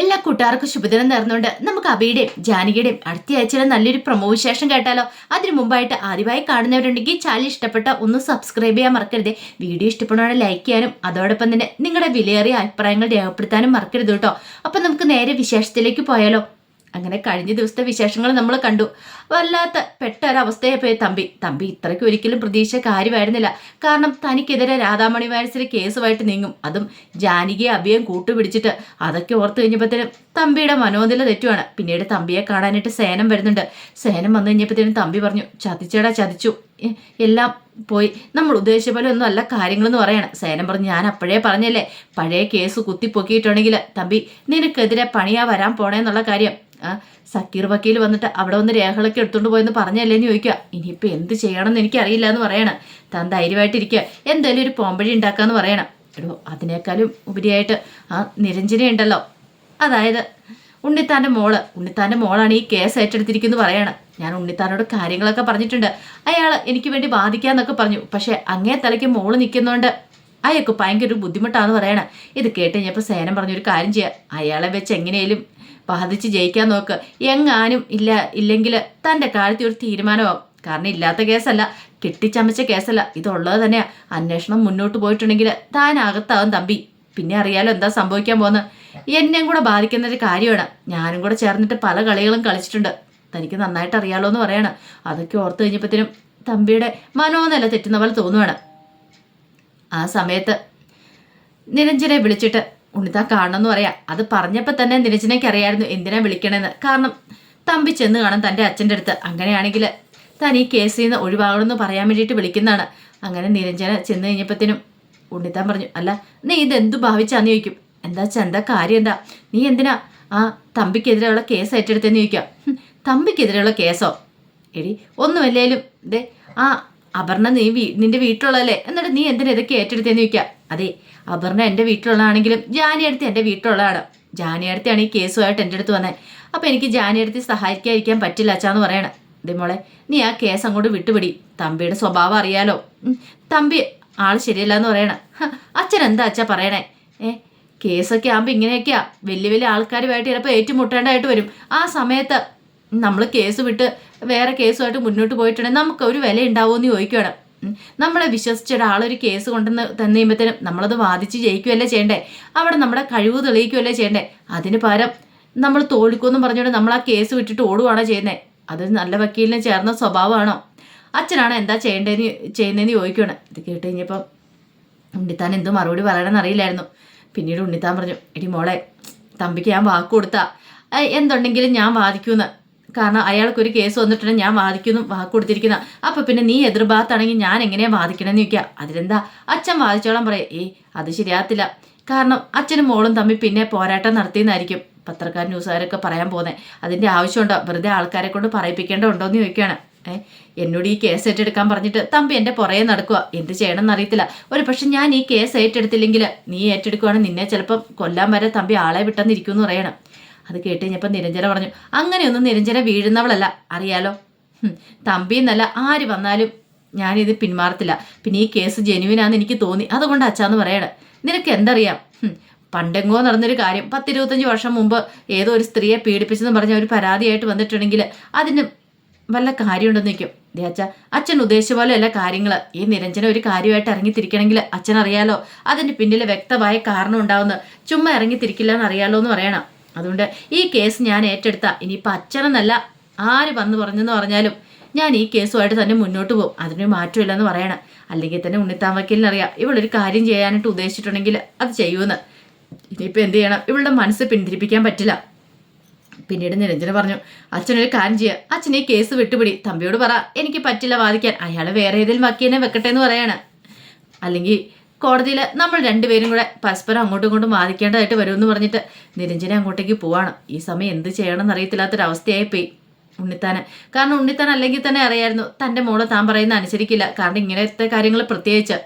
എല്ലാ കൂട്ടുകാർക്കും ശുഭദിനം നേർന്നുകൊണ്ട് നമുക്ക് അബിയുടെയും ജാനകിയുടെയും അടുത്ത ആഴ്ചയിലെ നല്ലൊരു പ്രമോ വിശേഷം കേട്ടാലോ? അതിനു മുമ്പായിട്ട് ആദ്യമായി കാണുന്നവരുണ്ടെങ്കിൽ ചാനൽ ഇഷ്ടപ്പെട്ട ഒന്ന് സബ്സ്ക്രൈബ് ചെയ്യാൻ മറക്കരുത്. വീഡിയോ ഇഷ്ടപ്പെടുന്നവരെ ലൈക്ക് ചെയ്യാനും അതോടൊപ്പം തന്നെ നിങ്ങളുടെ വിലയേറിയ അഭിപ്രായങ്ങൾ രേഖപ്പെടുത്താനും മറക്കരുത് കേട്ടോ. അപ്പം നമുക്ക് നേരെ വിശേഷത്തിലേക്ക് പോയാലോ? അങ്ങനെ കഴിഞ്ഞ ദിവസത്തെ വിശേഷങ്ങൾ നമ്മൾ കണ്ടു. വല്ലാത്ത പെട്ടൊരവസ്ഥയെ പോയി തമ്പി. തമ്പി ഇത്രയ്ക്ക് ഒരിക്കലും പ്രതീക്ഷ കാര്യമായിരുന്നില്ല. കാരണം തനിക്കെതിരെ രാധാമണി വാരസിലെ കേസുമായിട്ട് നീങ്ങും. അതും ജാനകിയെ അഭിയം കൂട്ടുപിടിച്ചിട്ട്. അതൊക്കെ ഓർത്ത് കഴിഞ്ഞപ്പോഴത്തേനും തമ്പിയുടെ മനോനില തെറ്റുവാണ്. പിന്നീട് തമ്പിയെ കാണാനായിട്ട് സേനം വരുന്നുണ്ട്. സേനം വന്നു കഴിഞ്ഞപ്പോഴത്തേനും തമ്പി പറഞ്ഞു ചതിച്ചേടാ ചതിച്ചു. എല്ലാം പോയി. നമ്മൾ ഉദ്ദേശിച്ച പോലെ ഒന്നും അല്ല കാര്യങ്ങളെന്ന് പറയണം. സേനം പറഞ്ഞു ഞാൻ അപ്പോഴേ പറഞ്ഞല്ലേ? പഴയ കേസ് കുത്തിപ്പൊക്കിയിട്ടുണ്ടെങ്കിൽ തമ്പി നിനക്കെതിരെ പണിയാ വരാൻ പോണേന്നുള്ള കാര്യം. സക്കീർ വക്കീൽ വന്നിട്ട് അവിടെ വന്ന് രേഖകളൊക്കെ എടുത്തുകൊണ്ട് പോയെന്ന് പറഞ്ഞല്ലേന്ന് ചോദിക്കുക ഇനിയിപ്പോൾ എന്ത് ചെയ്യണമെന്ന് എനിക്കറിയില്ല എന്ന് പറയണം. താൻ ധൈര്യമായിട്ടിരിക്കുക എന്തായാലും ഒരു പോംപഴി ഉണ്ടാക്കാന്ന് പറയണം. എടോ അതിനേക്കാളും ഉപരിയായിട്ട് ആ നിരഞ്ജന ഉണ്ടല്ലോ. അതായത് ഉണ്ണിത്താന്റെ മോൾ. ഉണ്ണിത്താന്റെ മോളാണ് ഈ കേസ് ഏറ്റെടുത്തിരിക്കുന്നു പറയണം. ഞാൻ ഉണ്ണിത്താനോട് കാര്യങ്ങളൊക്കെ പറഞ്ഞിട്ടുണ്ട്. അയാൾ എനിക്ക് വേണ്ടി ബാധിക്കാന്നൊക്കെ പറഞ്ഞു. പക്ഷേ അങ്ങേ തലയ്ക്ക് മോൾ നിൽക്കുന്നതുകൊണ്ട് അയാൾക്ക് ഭയങ്കര ഒരു ബുദ്ധിമുട്ടാന്ന് പറയണം. ഇത് കേട്ട് കഴിഞ്ഞപ്പോൾ സേനം പറഞ്ഞൊരു കാര്യം ചെയ്യാം. അയാളെ വെച്ച് എങ്ങനെയും ബാധിച്ച് ജയിക്കാൻ നോക്ക്. എങ്ങാനും ഇല്ല ഇല്ലെങ്കിൽ തന്റെ കാര്യത്തിൽ ഒരു തീരുമാനമാവും. കാരണം ഇല്ലാത്ത കേസല്ല കെട്ടിച്ചമച്ച കേസല്ല. ഇതുള്ളത് തന്നെയാ. അന്വേഷണം മുന്നോട്ട് പോയിട്ടുണ്ടെങ്കിൽ താൻ അകത്താവും തമ്പി. പിന്നെ അറിയാലോ എന്താ സംഭവിക്കാൻ പോകുന്നത് എന്നെയും കൂടെ ബാധിക്കുന്ന ഒരു കാര്യമാണ്. ഞാനും കൂടെ ചേർന്നിട്ട് പല കളികളും കളിച്ചിട്ടുണ്ട്. തനിക്ക് നന്നായിട്ട് അറിയാലോ എന്ന് പറയണം. അതൊക്കെ ഓർത്ത് കഴിഞ്ഞപ്പോഴത്തേനും തമ്പിയുടെ മനോനില തെറ്റുന്ന പോലെ തോന്നുവാണ്. ആ സമയത്ത് നിരഞ്ജനെ വിളിച്ചിട്ട് ഉണ്ണിത്താൻ കാണണമെന്ന് പറയാം. അത് പറഞ്ഞപ്പോൾ തന്നെ നിരഞ്ജനയ്ക്ക് അറിയായിരുന്നു എന്തിനാ വിളിക്കണമെന്ന് കാരണം തമ്പി ചെന്ന് കാണാൻ തന്റെ അച്ഛന്റെ അടുത്ത്. അങ്ങനെയാണെങ്കിൽ താൻ ഈ കേസിൽ നിന്ന് ഒഴിവാകണമെന്ന് പറയാൻ വേണ്ടിയിട്ട് വിളിക്കുന്നതാണ്. അങ്ങനെ നിരഞ്ജന ചെന്ന് കഴിഞ്ഞപ്പോഴത്തേനും ഉണ്ണിത്താൻ പറഞ്ഞു അല്ല നീ ഇതെന്തു ഭാവിച്ചാന്ന് ചോദിക്കും. എന്താ വെച്ചാൽ എന്താ കാര്യം എന്താ? നീ എന്തിനാ ആ തമ്പിക്കെതിരെയുള്ള കേസ് ഏറ്റെടുത്തെന്ന് ചോദിക്കാം? "ഹും, തമ്പിക്കെതിരെയുള്ള കേസോ? എടി ഒന്നുമല്ലേലും ഇതേ ആ അപർണ നീ വീ നിന്റെ വീട്ടിലുള്ളതല്ലേ? എന്നിട്ട് നീ എന്തിനാ ഇതൊക്കെ ഏറ്റെടുത്തേന്ന് ചോദിക്കാം? അതെ അപർണ എന്റെ വീട്ടിലുള്ളതാണെങ്കിലും ജാനി അടുത്ത് എന്റെ വീട്ടിലുള്ളതാണ്. ജാനി അടുത്താണ് ഈ കേസുമായിട്ട് എന്റെ അടുത്ത് വന്നത് അപ്പോൾ എനിക്ക് ജാനി അടുത്ത് സഹായിക്കാതിരിക്കാൻ പറ്റില്ല അച്ഛാന്ന് പറയണം. ദേ മോളെ നീ ആ കേസ് അങ്ങോട്ട് വിട്ടുപിടി. തമ്പിയുടെ സ്വഭാവം അറിയാലോ. തമ്പി ആൾ ശരിയല്ല എന്ന് പറയണം. അച്ഛൻ എന്താ അച്ഛാ പറയണേ? ഏ കേസൊക്കെ ആകുമ്പോൾ ഇങ്ങനെയൊക്കെയാ. വലിയ വലിയ ആൾക്കാരുമായിട്ട് ചിലപ്പോൾ ഏറ്റുമുട്ടേണ്ടതായിട്ട് വരും. ആ സമയത്ത് നമ്മൾ കേസ് വിട്ട് വേറെ കേസുമായിട്ട് മുന്നോട്ട് പോയിട്ടുണ്ടെങ്കിൽ നമുക്ക് ഒരു വില ഉണ്ടാവുമെന്ന് ചോദിക്കുകയാണ്. നമ്മളെ വിശ്വസിച്ച ഒരാളൊരു കേസ് കൊണ്ടുവന്ന് തന്നു കഴിയുമ്പോഴത്തേനും നമ്മളത് വാദിച്ച് ജയിക്കുകയല്ലേ ചെയ്യണ്ടേ? അവിടെ നമ്മുടെ കഴിവ് തെളിയിക്കുകയല്ലേ ചെയ്യണ്ടേ? അതിന് പകരം നമ്മൾ തോൽക്കുമെന്നും പറഞ്ഞുകൊണ്ട് നമ്മൾ ആ കേസ് വിട്ടിട്ട് ഓടുകയാണോ ചെയ്യുന്നത് അത് നല്ല വക്കീലിന് ചേർന്ന സ്വഭാവമാണോ? അച്ഛനാണ് എന്താ ചെയ്യേണ്ടതെന്ന് ചെയ്യുന്നതെന്ന് ചോദിക്കുകയാണ് ഇത് കേട്ട് കഴിഞ്ഞപ്പം ഉണ്ണിത്താൻ എന്തോ മറുപടി പറയണമെന്ന് അറിയില്ലായിരുന്നു. പിന്നീട് ഉണ്ണിത്താൻ പറഞ്ഞു എടി മോളെ തമ്പിക്ക് ഞാൻ വാക്ക് കൊടുത്താ. എന്തുണ്ടെങ്കിലും ഞാൻ വാദിക്കൂന്ന്. കാരണം അയാൾക്കൊരു കേസ് വന്നിട്ടുണ്ടെങ്കിൽ ഞാൻ വാദിക്കുന്നു വാക്ക് കൊടുത്തിരിക്കുന്ന. അപ്പൊ പിന്നെ നീ എതിർഭാഗത്താണെങ്കിൽ ഞാൻ എങ്ങനെയാ വാദിക്കണമെന്ന് ചോദിക്കുക. അതിലെന്താ? അച്ഛൻ വാദിച്ചോളാൻ പറയാം ഏ അത് ശരിയാത്തില്ല കാരണം അച്ഛനും മോളും തമ്മിൽ പിന്നെ പോരാട്ടം നടത്തിയെന്നായിരിക്കും പത്രക്കാർ ന്യൂസുകാരൊക്കെ പറയാൻ പോകുന്നത് അതിന്റെ ആവശ്യമുണ്ടോ? വെറുതെ ആൾക്കാരെ കൊണ്ട് പറയിപ്പിക്കേണ്ടതുണ്ടോ എന്ന് ചോദിക്കുകയാണ്. ഏ എന്നോട് ഈ കേസ് ഏറ്റെടുക്കാൻ പറഞ്ഞിട്ട് തമ്പി എന്റെ പുറകെ നടക്കുക. എന്ത് ചെയ്യണമെന്ന് അറിയത്തില്ല. ഒരു പക്ഷെ ഞാൻ ഈ കേസ് ഏറ്റെടുത്തില്ലെങ്കിൽ നീ ഏറ്റെടുക്കുവാണെങ്കിൽ നിന്നെ ചിലപ്പം കൊല്ലാൻ വരെ തമ്പി ആളെ വിട്ടെന്നിരിക്കും എന്ന് പറയണം. അത് കേട്ട് കഴിഞ്ഞപ്പോൾ നിരഞ്ജന പറഞ്ഞു അങ്ങനെയൊന്നും നിരഞ്ജന വീഴുന്നവളല്ല അറിയാലോ? തമ്പി എന്നല്ല ആര് വന്നാലും ഞാനിത് പിന്മാറത്തില്ല. പിന്നെ ഈ കേസ് ജെനുവിനാന്ന് എനിക്ക് തോന്നി. അതുകൊണ്ട് അച്ഛാന്ന് പറയണം നിനക്ക് എന്തറിയാം? പണ്ടെങ്കോ നടന്നൊരു കാര്യം പത്തിരുപത്തഞ്ച് വർഷം മുമ്പ് ഏതോ ഒരു സ്ത്രീയെ പീഡിപ്പിച്ചെന്ന് പറഞ്ഞ ഒരു പരാതിയായിട്ട് വന്നിട്ടുണ്ടെങ്കിൽ അതിന് വല്ല കാര്യമുണ്ടെന്ന് നിൽക്കും ദേ അച്ഛ അച്ഛൻ ഉദ്ദേശിച്ച പോലെ അല്ല കാര്യങ്ങൾ ഈ നിരഞ്ജന ഒരു കാര്യമായിട്ട് ഇറങ്ങിത്തിരിക്കണമെങ്കിൽ അച്ഛൻ അറിയാലോ അതിന്റെ പിന്നിൽ വ്യക്തമായ കാരണം ഉണ്ടാവുന്ന. ചുമ്മാ ഇറങ്ങിത്തിരിക്കില്ല എന്ന് അറിയാലോ എന്ന് പറയണം. അതുകൊണ്ട് ഈ കേസ് ഞാൻ ഏറ്റെടുത്ത. ഇനിയിപ്പോൾ അച്ഛനെന്നല്ല ആര് വന്ന് പറഞ്ഞെന്ന് പറഞ്ഞാലും ഞാൻ ഈ കേസുമായിട്ട് തന്നെ മുന്നോട്ട് പോകും. അതിന് മാറ്റമില്ലെന്ന് പറയണം. അല്ലെങ്കിൽ തന്നെ ഉണ്ണിത്താൻ വക്കീലിനറിയാം. ഇവളൊരു കാര്യം ചെയ്യാനായിട്ട് ഉദ്ദേശിച്ചിട്ടുണ്ടെങ്കിൽ അത് ചെയ്യുമെന്ന്. ഇനിയിപ്പോൾ എന്ത് ചെയ്യണം? ഇവളുടെ മനസ്സ് പിന്തിരിപ്പിക്കാൻ പറ്റില്ല. പിന്നീട് നിരഞ്ജന പറഞ്ഞു അച്ഛനൊരു കാര്യം ചെയ്യുക അച്ഛൻ ഈ കേസ് വിട്ടുപിടി. തമ്പിയോട് പറ. എനിക്ക് പറ്റില്ല വാദിക്കാൻ. അയാൾ വേറെ ഏതെങ്കിലും വക്കീലിനെ വെക്കട്ടെ എന്ന് പറയാണ്. അല്ലെങ്കിൽ കോടതിയിൽ നമ്മൾ രണ്ടുപേരും കൂടെ പരസ്പരം അങ്ങോട്ടും ഇങ്ങോട്ടും വാദിക്കേണ്ടതായിട്ട് വരുമെന്ന് പറഞ്ഞിട്ട് നിരഞ്ജന അങ്ങോട്ടേക്ക് പോവാണ്. ഈ സമയം എന്ത് ചെയ്യണമെന്ന് അറിയത്തില്ലാത്തൊരവസ്ഥയായി പോയി ഉണ്ണിത്താന്. കാരണം ഉണ്ണിത്താൻ അല്ലെങ്കിൽ തന്നെ അറിയായിരുന്നു തന്റെ മോളെ താൻ പറയുന്ന അനുസരിക്കില്ല. കാരണം ഇങ്ങനത്തെ കാര്യങ്ങൾ പ്രത്യേകിച്ച്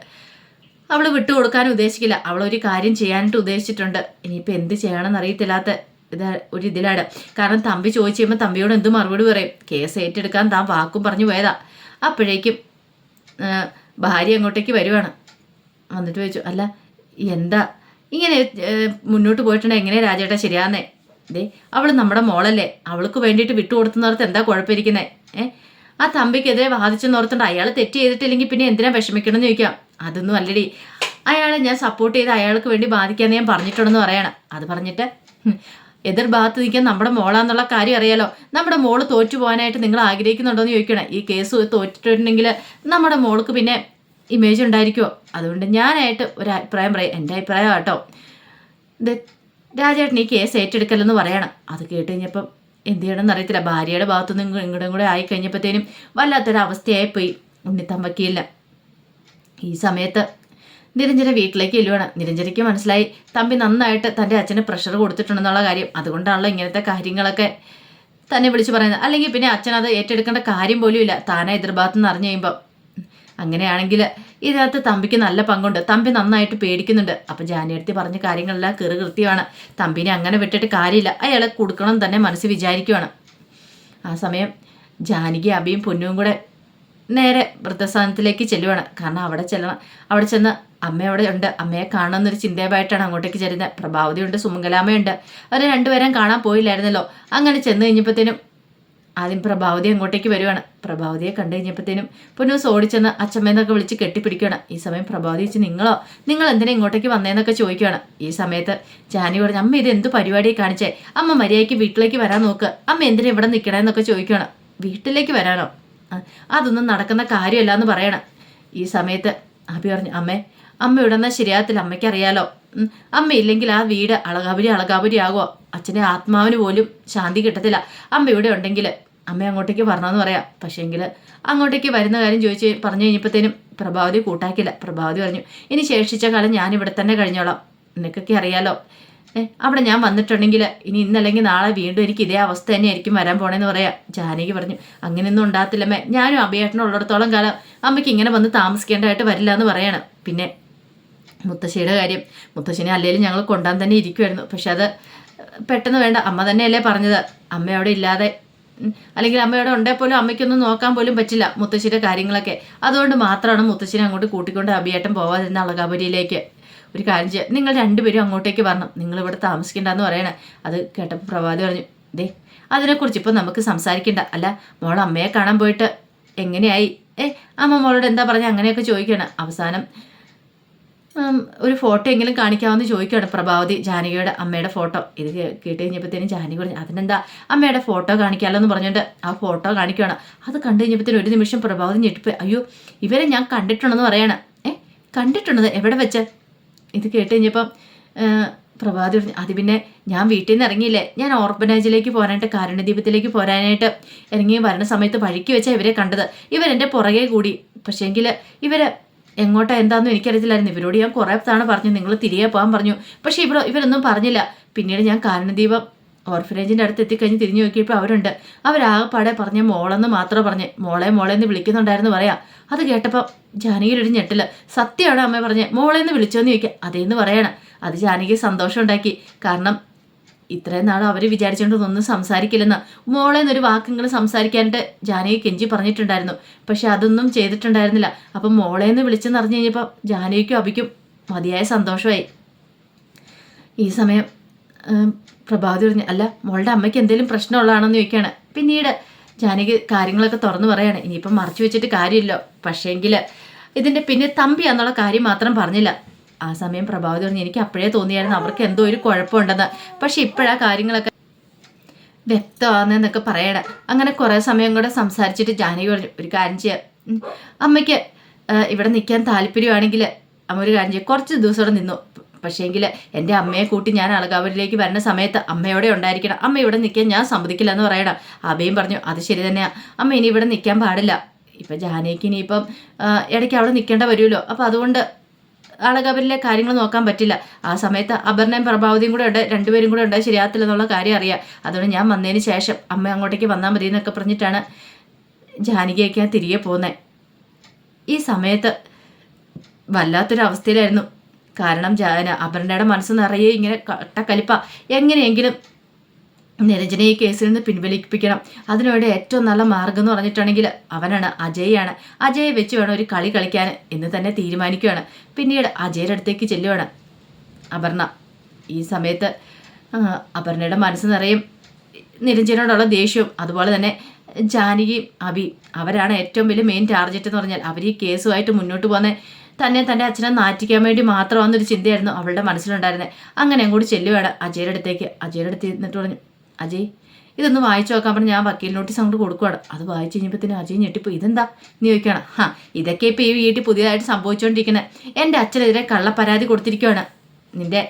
അവൾ വിട്ടുകൊടുക്കാൻ ഉദ്ദേശിക്കില്ല. അവൾ ഒരു കാര്യം ചെയ്യാനായിട്ട് ഉദ്ദേശിച്ചിട്ടുണ്ട്. ഇനിയിപ്പോൾ എന്ത് ചെയ്യണമെന്ന് അറിയത്തില്ലാത്ത ഇത് ഒരു ഇതിലാണ്. കാരണം തമ്പി ചോദിച്ചു കഴിയുമ്പോൾ തമ്പിയോട് എന്ത് മറുപടി പറയും? കേസ് ഏറ്റെടുക്കാൻ താൻ വാക്കും പറഞ്ഞു പോയതാ. അപ്പോഴേക്കും ഭാര്യ അങ്ങോട്ടേക്ക് വരുവാണ്. വന്നിട്ട് ചോദിച്ചു അല്ല എന്താ? ഇങ്ങനെ മുന്നോട്ട് പോയിട്ടുണ്ടെങ്കിൽ എങ്ങനെ രാജേട്ടാ ശരിയാന്നേ ദേ അവൾ നമ്മുടെ മോളല്ലേ. അവൾക്ക് വേണ്ടിയിട്ട് വിട്ടുകൊടുത്തുന്നോർത്ത് എന്താ കുഴപ്പമിരിക്കുന്നത് ഏ? ആ തമ്പിക്കെതിരെ വാദിച്ചെന്നോർത്തുണ്ട് അയാൾ തെറ്റ് ചെയ്തിട്ടില്ലെങ്കിൽ പിന്നെ എന്തിനാ വിഷമിക്കണം എന്ന് ചോദിക്കാം. അതൊന്നും അല്ലടി. അയാളെ ഞാൻ സപ്പോർട്ട് ചെയ്ത് അയാൾക്ക് വേണ്ടി ബാധിക്കാന്ന് ഞാൻ പറഞ്ഞിട്ടുണ്ടെന്ന് പറയണം. അത് പറഞ്ഞിട്ട് എതിർ ഭാഗത്ത് നിൽക്കാൻ നമ്മുടെ മോളാന്നുള്ള കാര്യം അറിയാലോ. നമ്മുടെ മോൾ തോറ്റു പോകാനായിട്ട് നിങ്ങൾ ആഗ്രഹിക്കുന്നുണ്ടോ എന്ന് ചോദിക്കണം. ഈ കേസ് തോറ്റിട്ടുണ്ടെങ്കിൽ നമ്മുടെ മോൾക്ക് പിന്നെ ഇമേജ് ഉണ്ടായിരിക്കുമോ അതുകൊണ്ട് ഞാനായിട്ട് ഒരു അഭിപ്രായം പറയാം. എന്റെ അഭിപ്രായം കേട്ടോ ഇത് രാജേട്ടൻ ഈ കേസ് ഏറ്റെടുക്കലെന്ന് പറയണം. അത് കേട്ട് കഴിഞ്ഞപ്പം എന്ത് ചെയ്യണമെന്ന് അറിയത്തില്ല. ഭാര്യയുടെ ഭാഗത്തുനിന്ന് ഇങ്ങോട്ടും കൂടെ ആയി കഴിഞ്ഞപ്പോഴത്തേനും വല്ലാത്തൊരു അവസ്ഥയായി പോയി ഉണ്ണിത്തമ്പക്കിയില്ല ഈ സമയത്ത് നിരഞ്ജന വീട്ടിലേക്ക് ചെല്ലുവാണ്. നിരഞ്ജനയ്ക്ക് മനസ്സിലായി തമ്പി നന്നായിട്ട് തന്റെ അച്ഛന് പ്രഷർ കൊടുത്തിട്ടുണ്ടെന്നുള്ള കാര്യം. അതുകൊണ്ടാണല്ലോ ഇങ്ങനത്തെ കാര്യങ്ങളൊക്കെ തന്നെ വിളിച്ച് പറയുന്നത്. അല്ലെങ്കിൽ പിന്നെ അച്ഛൻ അത് ഏറ്റെടുക്കേണ്ട കാര്യം പോലും ഇല്ല താനെ എതിർഭാഗത്ത് നിന്ന് അറിഞ്ഞു കഴിയുമ്പോൾ അങ്ങനെയാണെങ്കിൽ ഇതിനകത്ത് തമ്പിക്ക് നല്ല പങ്കുണ്ട്. തമ്പി നന്നായിട്ട് പേടിക്കുന്നുണ്ട്. അപ്പം ജാനിയടുത്തി പറഞ്ഞ കാര്യങ്ങളെല്ലാം കെറു കൃത്യമാണ്. തമ്പിനെ അങ്ങനെ വിട്ടിട്ട് കാര്യമില്ല. അയാളെ കൊടുക്കണം തന്നെ മനസ്സിൽ വിചാരിക്കുവാണ്. ആ സമയം ജാനകി അബിയും പൊന്നും കൂടെ നേരെ വൃദ്ധസ്ഥാനത്തിലേക്ക് ചെല്ലുവാണ്. കാരണം അവിടെ ചെല്ലണം അവിടെ ചെന്ന് അമ്മ അവിടെ ഉണ്ട്. അമ്മയെ കാണണമെന്നൊരു ചിന്തയമായിട്ടാണ് അങ്ങോട്ടേക്ക് ചെല്ലുന്നത്. പ്രഭാവതിയുണ്ട് സുമംഗലാമയുണ്ട് അവർ രണ്ടുപേരും കാണാൻ പോയില്ലായിരുന്നല്ലോ. അങ്ങനെ ചെന്ന് കഴിഞ്ഞപ്പോഴത്തേനും ആദ്യം പ്രഭാവതി അങ്ങോട്ടേക്ക് വരുവാണ്. പ്രഭാവതിയെ കണ്ടു കഴിഞ്ഞപ്പോഴത്തേനും പൊന്നൂസ് ഓടിച്ചെന്ന് അച്ഛമ്മേന്നൊക്കെ വിളിച്ച് കെട്ടിപ്പിടിക്കുകയാണ്. ഈ സമയം പ്രഭാവതി വെച്ച് നിങ്ങളോ? നിങ്ങൾ എന്തിനാ ഇങ്ങോട്ടേക്ക് വന്നേന്നൊക്കെ ചോദിക്കുകയാണ്. ഈ സമയത്ത് ജാനി പറഞ്ഞു അമ്മ ഇത് എന്ത് പരിപാടിയെ കാണിച്ചേ? അമ്മ മര്യാദയ്ക്ക് വീട്ടിലേക്ക് വരാൻ നോക്ക്. അമ്മ എന്തിനാ ഇവിടെ നിൽക്കണേന്നൊക്കെ ചോദിക്കുകയാണ്. വീട്ടിലേക്ക് വരാനോ? അതൊന്നും നടക്കുന്ന കാര്യമല്ല എന്ന് പറയണം. ഈ സമയത്ത് അഭി പറഞ്ഞു അമ്മേ അമ്മ ഇവിടെ നിന്നാൽ ശരിയാകത്തില്ല. അമ്മയ്ക്കറിയാലോ. അമ്മ ഇല്ലെങ്കിൽ ആ വീട് അളകാപുരി അളകാപുരി ആകുമോ അച്ഛന്റെ ആത്മാവിന് പോലും ശാന്തി കിട്ടത്തില്ല. അമ്മ ഇവിടെ ഉണ്ടെങ്കിൽ അമ്മ അങ്ങോട്ടേക്ക് വരണമെന്ന് പറയാം. പക്ഷേങ്കിൽ അങ്ങോട്ടേക്ക് വരുന്ന കാര്യം ചോദിച്ച് പറഞ്ഞു കഴിഞ്ഞപ്പോഴത്തേനും പ്രഭാവതി കൂട്ടാക്കില്ല പ്രഭാവതി പറഞ്ഞു ഇനി ശേഷിച്ച കാലം ഞാൻ ഇവിടെ തന്നെ കഴിഞ്ഞോളാം. നിനക്കൊക്കെ അറിയാലോ. അവിടെ ഞാൻ വന്നിട്ടുണ്ടെങ്കിൽ ഇനി ഇന്നല്ലെങ്കിൽ നാളെ വീണ്ടും എനിക്ക് ഇതേ അവസ്ഥ തന്നെ ആയിരിക്കും വരാൻ പോണേന്ന് പറയാം. ജാനകി പറഞ്ഞു അങ്ങനെയൊന്നും ഉണ്ടാകത്തില്ലമ്മേ. ഞാനും അഭിയേട്ടനുള്ളിടത്തോളം കാലം അമ്മയ്ക്ക് ഇങ്ങനെ വന്ന് താമസിക്കേണ്ടതായിട്ട് വരില്ല എന്ന് പറയാണ്. പിന്നെ മുത്തശ്ശിയുടെ കാര്യം. മുത്തശ്ശിനെ അല്ലെങ്കിലും ഞങ്ങൾ കൊണ്ടാൻ തന്നെ ഇരിക്കുമായിരുന്നു പക്ഷെ അത് പെട്ടെന്ന് വേണ്ട. അമ്മ തന്നെയല്ലേ പറഞ്ഞത്. അമ്മ അവിടെ ഇല്ലാതെ അല്ലെങ്കിൽ അമ്മയോടെ ഉണ്ടേ പോലും അമ്മയ്ക്കൊന്നും നോക്കാൻ പോലും പറ്റില്ല മുത്തശ്ശിയുടെ കാര്യങ്ങളൊക്കെ. അതുകൊണ്ട് മാത്രമാണ് മുത്തശ്ശിനെ അങ്ങോട്ട് കൂട്ടിക്കൊണ്ട് അഭിയേട്ടൻ പോവാതിരുന്ന അളകാപുരിയിലേക്ക്. ഒരു കാര്യം ചെയ്യാം. നിങ്ങൾ രണ്ടുപേരും അങ്ങോട്ടേക്ക് വരണം. നിങ്ങൾ ഇവിടെ താമസിക്കണ്ടെന്ന് പറയണേ. അത് കേട്ടപ്പോൾ പ്രഭാതി പറഞ്ഞു ദേ അതിനെക്കുറിച്ച് ഇപ്പോൾ നമുക്ക് സംസാരിക്കണ്ട. അല്ല മോൾ അമ്മയെ കാണാൻ പോയിട്ട് എങ്ങനെയായി? ഏ അമ്മ മോളോട് എന്താ പറഞ്ഞ അങ്ങനെയൊക്കെ ചോദിക്കണം. അവസാനം ഒരു ഫോട്ടോ എങ്കിലും കാണിക്കാമെന്ന് ചോദിക്കുകയാണ് പ്രഭാവതി ജാനകിയുടെ അമ്മയുടെ ഫോട്ടോ. ഇത് കേട്ട് കഴിഞ്ഞപ്പോഴത്തേനും ജാനകി പറഞ്ഞു അതിനെന്താ? അമ്മയുടെ ഫോട്ടോ കാണിക്കാമല്ലോ എന്ന് പറഞ്ഞിട്ട് ആ ഫോട്ടോ കാണിക്കുകയാണ് അത് കണ്ടു കഴിഞ്ഞപ്പോഴത്തേനും ഒരു നിമിഷം പ്രഭാവതി ഞെട്ടിപ്പോയി. അയ്യോ ഇവരെ ഞാൻ കണ്ടിട്ടുണ്ടെന്ന് പറയണം. ഏ കണ്ടിട്ടുള്ളത് എവിടെ വെച്ച്? ഇത് കേട്ട് കഴിഞ്ഞപ്പം പ്രഭാതി പറഞ്ഞു അത് പിന്നെ ഞാൻ വീട്ടിൽ നിന്ന് ഇറങ്ങിയില്ലേ? ഞാൻ ഓർഫനേജിലേക്ക് പോരാനായിട്ട് കാരുണ്യദീപത്തിലേക്ക് പോരാനായിട്ട് ഇറങ്ങി വരുന്ന സമയത്ത് വഴിക്ക് വെച്ചാൽ ഇവരെ കണ്ടത്. ഇവരെന്റെ പുറകെ കൂടി. പക്ഷേങ്കിൽ ഇവർ എങ്ങോട്ടാ എന്താണെന്നും എനിക്കറിയത്തില്ലായിരുന്നു. ഇവരോട് ഞാൻ കുറേ തവണ പറഞ്ഞു നിങ്ങൾ തിരികെ പോകാൻ പറഞ്ഞു. പക്ഷേ ഇവിടെ ഇവരൊന്നും പറഞ്ഞില്ല. പിന്നീട് ഞാൻ കാരണദീപം ഓർഫനേജിന്റെ അടുത്ത് എത്തിക്കഴിഞ്ഞ് തിരിഞ്ഞു നോക്കിയപ്പോൾ അവരുണ്ട്. അവരാകെപ്പാടെ പറഞ്ഞ മോളെന്ന് മാത്രം പറഞ്ഞ്. മോളെ മോളെ എന്ന് വിളിക്കുന്നുണ്ടായിരുന്നു പറയാം. അത് കേട്ടപ്പോൾ ജാനകിയിലൊരു ഞെട്ടിൽ. സത്യമാണ് അമ്മ പറഞ്ഞ് മോളെ എന്ന് വിളിച്ചോന്ന് ചോദിക്കുക അതേന്ന് പറയണം. അത് ജാനകി സന്തോഷം ഉണ്ടാക്കി കാരണം ഇത്രയും നാളും അവർ വിചാരിച്ചുകൊണ്ട് ഒന്നും സംസാരിക്കില്ലെന്ന് മോളെ എന്നൊരു വാക്കെങ്കിലും സംസാരിക്കാനായിട്ട് ജാനകി കെഞ്ചി പറഞ്ഞിട്ടുണ്ടായിരുന്നു. പക്ഷെ അതൊന്നും ചെയ്തിട്ടുണ്ടായിരുന്നില്ല. അപ്പം മോളെ എന്ന് വിളിച്ചെന്ന് അറിഞ്ഞു കഴിഞ്ഞപ്പോൾ ജാനകിക്കും അഭിക്കും മതിയായ സന്തോഷമായി. ഈ സമയം പ്രഭാതി പറഞ്ഞു അല്ല മോളുടെ അമ്മയ്ക്ക് എന്തെങ്കിലും പ്രശ്നമുള്ളതാണെന്ന് ചോദിക്കുകയാണ് പിന്നീട് ജാനകി കാര്യങ്ങളൊക്കെ തുറന്നു പറയാണ് ഇനിയിപ്പം മറച്ചു വെച്ചിട്ട് കാര്യമില്ലോ. പക്ഷേങ്കിൽ ഇതിന്റെ പിന്നെ തമ്പി എന്നുള്ള കാര്യം മാത്രം പറഞ്ഞില്ല. ആ സമയം പ്രഭാവതി പറഞ്ഞു എനിക്ക് അപ്പോഴേ തോന്നിയായിരുന്നു അവർക്ക് എന്തോ ഒരു കുഴപ്പമുണ്ടെന്ന്. പക്ഷെ ഇപ്പോഴാ കാര്യങ്ങളൊക്കെ വ്യക്തമാണെന്നൊക്കെ പറയണ. അങ്ങനെ കുറേ സമയം കൂടെ സംസാരിച്ചിട്ട് ജാനകി പറഞ്ഞു ഒരു കാര്യം ചെയ്യാം. അമ്മയ്ക്ക് ഇവിടെ നിൽക്കാൻ താല്പര്യമാണെങ്കിൽ അമ്മ ഒരു കാര്യം ചെയ്യാം. കുറച്ച് ദിവസം ഇവിടെ നിന്നു. പക്ഷേങ്കിൽ എന്റെ അമ്മയെ കൂട്ടി ഞാൻ അളകാവൂരിലേക്ക് വരുന്ന സമയത്ത് അമ്മയോടെ ഉണ്ടായിരിക്കണം. അമ്മ ഇവിടെ നിൽക്കാൻ ഞാൻ സമ്മതിക്കില്ല എന്ന് പറയണം. അബയും പറഞ്ഞു അത് ശരി തന്നെയാണ് അമ്മ ഇനി ഇവിടെ നിൽക്കാൻ പാടില്ല. ഇപ്പം ജാനകിക്ക് ഇനിയിപ്പം ഇടയ്ക്ക് അവിടെ നിൽക്കേണ്ട വരുമല്ലോ. അപ്പം അതുകൊണ്ട് അളകവരിലെ കാര്യങ്ങൾ നോക്കാൻ പറ്റില്ല. ആ സമയത്ത് അപർണയും പ്രഭാവതിയും കൂടെ ഉണ്ട്. രണ്ടുപേരും കൂടെ ഉണ്ട്. ശരിയാത്തില്ലെന്നുള്ള കാര്യം അറിയാം. അതുകൊണ്ട് ഞാൻ വന്നതിന് ശേഷം അമ്മ അങ്ങോട്ടേക്ക് വന്നാൽ മതി എന്നൊക്കെ പറഞ്ഞിട്ടാണ് ജാനകിയൊക്കെ തിരികെ പോകുന്നത് ഈ സമയത്ത് വല്ലാത്തൊരു അവസ്ഥയിലായിരുന്നു കാരണം ജാന അപർണയുടെ മനസ്സ് നിറയെ ഇങ്ങനെ കട്ടക്കലിപ്പ എങ്ങനെയെങ്കിലും നിരഞ്ജനെ ഈ കേസിൽ നിന്ന് പിൻവലിപ്പിക്കണം. അതിനോട് ഏറ്റവും നല്ല മാർഗം എന്ന് പറഞ്ഞിട്ടുണ്ടെങ്കിൽ അവനാണ് അജയാണ് അജയെ വെച്ച് വേണം ഒരു കളി കളിക്കാൻ എന്ന് തന്നെ തീരുമാനിക്കുകയാണ്. പിന്നീട് അജയുടെ അടുത്തേക്ക് ചെല്ലുവാണ് അപർണ. ഈ സമയത്ത് അപർണയുടെ മനസ്സ് നിറയും. നിരഞ്ജനോടുള്ള ദേഷ്യവും അതുപോലെ തന്നെ ജാനകിയും അബി അവരാണ് ഏറ്റവും വലിയ മെയിൻ ടാർഗറ്റ് എന്ന് പറഞ്ഞാൽ അവർ ഈ കേസുമായിട്ട് മുന്നോട്ട് പോകുന്ന തന്നെ തന്റെ അച്ഛനെ നാറ്റിക്കാൻ വേണ്ടി മാത്രമാണെന്നൊരു ചിന്തയായിരുന്നു അവളുടെ മനസ്സിലുണ്ടായിരുന്നത്. അങ്ങനെ അങ്ങോട്ട് ചെല്ലുവാണ് അജയുടെ അടുത്തേക്ക്. അജയുടെ അടുത്ത് നിന്നിട്ട് പറഞ്ഞു അജയ് ഇതൊന്ന് വായിച്ചു നോക്കാൻ പറഞ്ഞ് ഞാൻ വക്കീൽ നോട്ടീസ് അങ്ങോട്ട് കൊടുക്കുവാണ്. അത് വായിച്ചു കഴിഞ്ഞപ്പോഴത്തേന് അജയ് ഞെട്ടിപ്പോയി. ഇതെന്താ? നീ ചോദിക്കണം ഹാ ഇതൊക്കെ ഇപ്പോൾ ഈ വീട്ടിൽ പുതിയതായിട്ട് സംഭവിച്ചുകൊണ്ടിരിക്കുന്നത് എന്റെ അച്ഛനെതിരെ കള്ളപ്പരാതി കൊടുത്തിരിക്കുവാണ്. നിന്റെ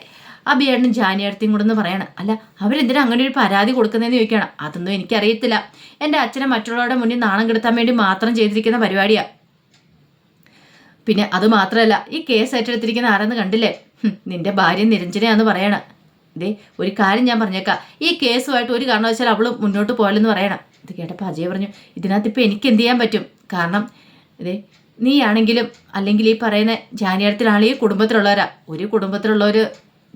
അബിയേട്ടനും ജാനിയാടത്തെയും കൂടെ ഒന്ന് പറയണം. അല്ല അവരെന്തിനാ അങ്ങനെ ഒരു പരാതി കൊടുക്കുന്നതെന്ന് ചോദിക്കണം അതൊന്നും എനിക്കറിയത്തില്ല. എന്റെ അച്ഛനെ മറ്റുള്ളവരുടെ മുന്നിൽ നാണം കെടുത്താൻ വേണ്ടി മാത്രം ചെയ്തിരിക്കുന്ന പരിപാടിയാണ് പിന്നെ അത് മാത്രമല്ല ഈ കേസ് ഏറ്റെടുത്തിരിക്കുന്ന ആരെന്ന് കണ്ടില്ലേ? നിന്റെ ഭാര്യ നിരഞ്ജനയാന്ന് പറയണം. ദേ ഒരു കാര്യം ഞാൻ പറഞ്ഞേക്കാം. ഈ കേസുമായിട്ട് ഒരു കാരണവശാൽ അവൾ മുന്നോട്ട് പോയാലെന്ന് പറയണം. ഇത് കേട്ടപ്പോൾ അജയ് പറഞ്ഞു ഇതിനകത്ത് ഇപ്പം എനിക്ക് എന്ത് ചെയ്യാൻ പറ്റും? കാരണം ഇതേ നീ ആണെങ്കിലും അല്ലെങ്കിൽ ഈ പറയുന്ന ജാനിയാരത്തിലാണെങ്കിൽ ഈ കുടുംബത്തിലുള്ളവരാ. ഒരു കുടുംബത്തിലുള്ളവർ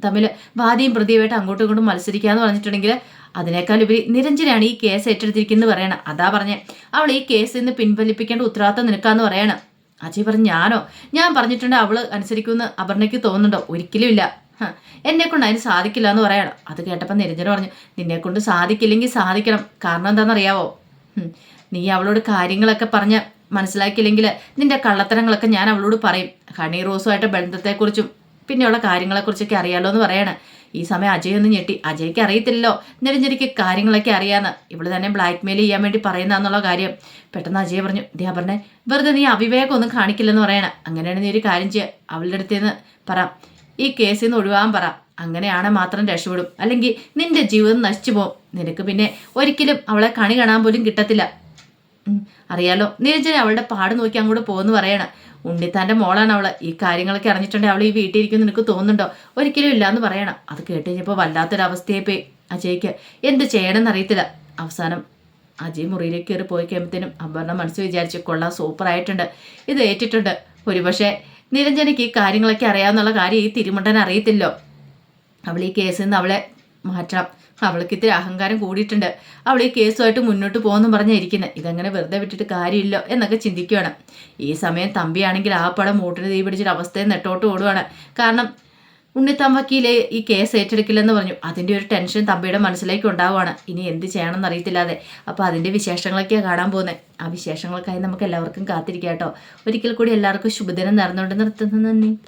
തമ്മിൽ വാദിയും പ്രതിയുമായിട്ട് അങ്ങോട്ടും ഇങ്ങോട്ടും മത്സരിക്കാന്ന് പറഞ്ഞിട്ടുണ്ടെങ്കിൽ അതിനേക്കാൾ ഉപരി നിരഞ്ജനാണ് ഈ കേസ് ഏറ്റെടുത്തിരിക്കുന്നത് പറയണം. അതാ പറഞ്ഞേ അവൾ ഈ കേസിൽ നിന്ന് പിൻവലിപ്പിക്കേണ്ട ഉത്തരവാദിത്തം നിനക്കാന്ന് പറയണം. അജയ് പറഞ്ഞു ഞാനോ? ഞാൻ പറഞ്ഞിട്ടുണ്ട് അവൾ അനുസരിക്കുമെന്ന് അപർണയ്ക്ക് തോന്നുന്നുണ്ടോ? ഒരിക്കലും ഇല്ല. എന്നെ കൊണ്ട് അതിന് സാധിക്കില്ല എന്ന് പറയണം. അത് കേട്ടപ്പോൾ നിരഞ്ജന പറഞ്ഞു നിന്നെ കൊണ്ട് സാധിക്കില്ലെങ്കിൽ സാധിക്കണം. കാരണം എന്താണെന്നറിയാവോ? നീ അവളോട് കാര്യങ്ങളൊക്കെ പറഞ്ഞ് മനസ്സിലാക്കിയില്ലെങ്കിൽ നിന്റെ കള്ളത്തരങ്ങളൊക്കെ ഞാൻ അവളോട് പറയും. ഹണി റോസുമായിട്ട് ബന്ധത്തെക്കുറിച്ചും പിന്നെയുള്ള കാര്യങ്ങളെക്കുറിച്ചൊക്കെ അറിയാലോ എന്ന് പറയണം. ഈ സമയം അജയ് ഒന്ന് ഞെട്ടി. അജയ്ക്ക് അറിയത്തില്ലല്ലോ. നിരഞ്ജനിക്ക് കാര്യങ്ങളൊക്കെ അറിയാന്ന്. ഇവൾ തന്നെ ബ്ലാക്ക് മെയിൽ ചെയ്യാൻ വേണ്ടി പറയുന്നതെന്നുള്ള കാര്യം. പെട്ടെന്ന് അജയ് പറഞ്ഞു ഇദ്ദേഹം പറഞ്ഞേ വെറുതെ നീ അവിവേകം ഒന്നും കാണിക്കില്ലെന്ന് പറയണ. അങ്ങനെയാണ് നീ ഒരു കാര്യം ചെയ്യുക അവളുടെ അടുത്തേന്ന് പറ. ഈ കേസിൽ നിന്ന് ഒഴിവാൻ പറ. അങ്ങനെയാണ് മാത്രം രക്ഷപ്പെടും. അല്ലെങ്കിൽ നിന്റെ ജീവിതം നശിച്ചു പോകും. നിനക്ക് പിന്നെ ഒരിക്കലും അവളെ കണി കാണാൻ പോലും കിട്ടത്തില്ല. അറിയാലോ. നിരഞ്ജന അവളുടെ പാട് നോക്കി അങ്ങോട്ട് പോകുന്നു പറയണ. ഉണ്ണിത്താന്റെ മോളാണ് അവൾ. ഈ കാര്യങ്ങളൊക്കെ അറിഞ്ഞിട്ടുണ്ടെങ്കിൽ അവൾ ഈ വീട്ടിൽ ഇരിക്കും നിനക്ക് തോന്നുന്നുണ്ടോ? ഒരിക്കലും ഇല്ലാന്ന് പറയണം. അത് കേട്ട് കഴിഞ്ഞപ്പോൾ വല്ലാത്തൊരവസ്ഥയെ പോയി അജയ്ക്ക്. എന്ത് ചെയ്യണമെന്ന് അറിയത്തില്ല. അവസാനം അജയ് മുറിയിലേക്ക് കയറി പോയി കഴിയുമ്പോഴത്തേനും അപർണ മനസ്സ് വിചാരിച്ച് കൊള്ളാം സൂപ്പറായിട്ടുണ്ട്. ഇത് ഏറ്റിട്ടുണ്ട്. ഒരുപക്ഷെ നിരഞ്ജനയ്ക്ക് ഈ കാര്യങ്ങളൊക്കെ അറിയാമെന്നുള്ള കാര്യം ഈ തിരുമുണ്ടൻ അറിയത്തില്ലോ. അവൾ ഈ കേസിൽ നിന്ന് അവളെ മാറ്റണം. അവൾക്ക് ഇത്തിരി അഹങ്കാരം കൂടിയിട്ടുണ്ട്. അവൾ ഈ കേസുമായിട്ട് മുന്നോട്ട് പോകുമെന്ന് പറഞ്ഞിരിക്കുന്നത് ഇതങ്ങനെ വെറുതെ വിട്ടിട്ട് കാര്യമില്ലോ എന്നൊക്കെ ചിന്തിക്കുകയാണ് ഈ സമയം തമ്പിയാണെങ്കിൽ ആ പടം മൂട്ടിന് തീ പിടിച്ചൊരു അവസ്ഥയെ നെട്ടോട്ട് ഓടുവാണ്. കാരണം ഉണ്ണിത്താൻ വക്കീലെ ഈ കേസ് ഏറ്റെടുക്കില്ലെന്ന് പറഞ്ഞു. അതിന്റെ ഒരു ടെൻഷൻ തമ്പിയുടെ മനസ്സിലേക്ക് ഉണ്ടാവുകയാണ്. ഇനി എന്ത് ചെയ്യണമെന്ന് അറിയത്തില്ലാതെ. അപ്പോൾ അതിന്റെ വിശേഷങ്ങളൊക്കെയാണ് കാണാൻ പോകുന്നത് ആ വിശേഷങ്ങൾക്കായി നമുക്ക് എല്ലാവർക്കും കാത്തിരിക്കാം കേട്ടോ. ഒരിക്കൽ കൂടി എല്ലാവർക്കും ശുഭദിനം നേർന്നുകൊണ്ട് നിർത്തുന്നു നന്ദി.